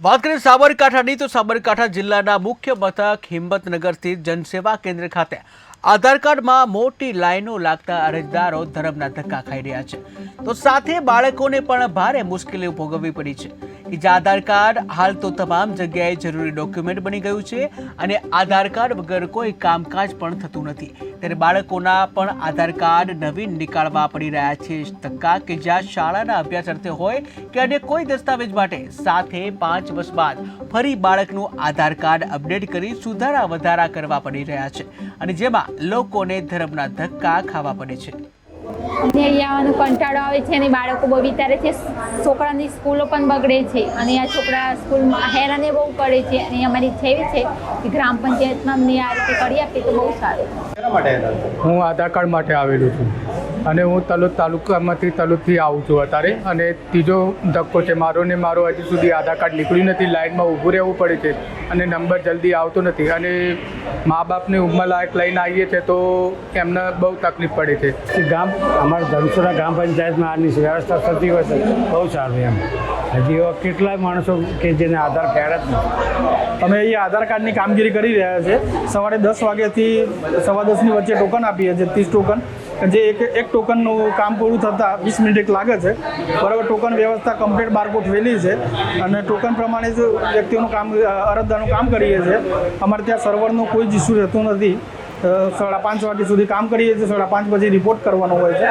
વાત કરીએ સાબરકાંઠાની તો સાબરકાંઠા જિલ્લાના મુખ્ય મથક હિંમતનગર સ્થિત જનસેવા કેન્દ્ર ખાતે આધાર કાર્ડમાં મોટી લાઈનો લાગતા અરજદારો ધરમના ધક્કા ખાઈ રહ્યા છે. તો સાથે બાળકોને પણ ભારે મુશ્કેલીઓ ભોગવવી પડી છે. કે જે આધાર કાર્ડ, હાલ તો તમામ જગ્યાએ જરૂરી ડોક્યુમેન્ટ બની ગયું છે અને આધાર કાર્ડ વગર કોઈ કામકાજ પણ થતું નથી. ત્યારે બાળકોના પણ આધાર કાર્ડ નવીન નીકાળવા પડી રહ્યા છે. ધક્કા કે જ્યાં શાળાના અભ્યાસ અર્થે હોય કે અન્ય કોઈ દસ્તાવેજ માટે, સાથે પાંચ વર્ષ બાદ ફરી બાળકનું આધાર કાર્ડ અપડેટ કરી સુધારા વધારા કરવા પડી રહ્યા છે. અને જેમાં લોકોને ધર્મના ધક્કા ખાવા પડે છે. અને અહીંયા આવવાનો કંટાળો આવે છે અને બાળકો બહુ વિચારે છે છોકરાની સ્કૂલો પણ બગડે છે. અને આ છોકરા સ્કૂલમાં હેરાને બહુ કરે છે. અને અમારી ઈચ્છા એવી છે કે ગ્રામ પંચાયતમાં અમને આ રીતે કરી આપે તો બહુ સારું? હું આધાર કાર્ડ માટે આવેલું છું. અને હું તલોદ તાલુકામાંથી તલોદથી આવું છું અત્યારે. અને ત્રીજો ધક્કો છે મારો ને મારો હજી સુધી આધાર કાર્ડ નીકળ્યું નથી. લાઇનમાં ઊભું રહેવું પડે છે. અને નંબર જલ્દી આવતો નથી. અને મા બાપની ઉંમરલાયક લઈને આવીએ છીએ તો એમને બહુ તકલીફ પડે છે. ગામ અમારા ધનસુરા ગ્રામ પંચાયતમાં આની વ્યવસ્થા થતી હોય તો બહુ સારું એમ. હજી એવા કેટલાય માણસો કે જેને આધાર કાર્ડ જ નથી. અમે એ આધાર કાર્ડની કામગીરી કરી રહ્યા છે. સવારે દસ વાગ્યાથી સવા દસની વચ્ચે ટોકન આપીએ છીએ ત્રીસ ટોકન જે એક એક ટોકનનું કામ પૂરું થતાં વીસ મિનિટ લાગે છે. બરાબર ટોકન વ્યવસ્થા કમ્પ્લીટ બાર ગોઠવેલી છે અને ટોકન પ્રમાણે જ વ્યક્તિઓનું કામ અરજદારનું કામ કરીએ છીએ. અમારે ત્યાં સર્વરનો કોઈ જ ઇસ્યુ રહેતો નથી. સાડા પાંચ વાગ્યા સુધી કામ કરીએ છીએ સાડા પાંચ પછી રિપોર્ટ કરવાનો હોય છે.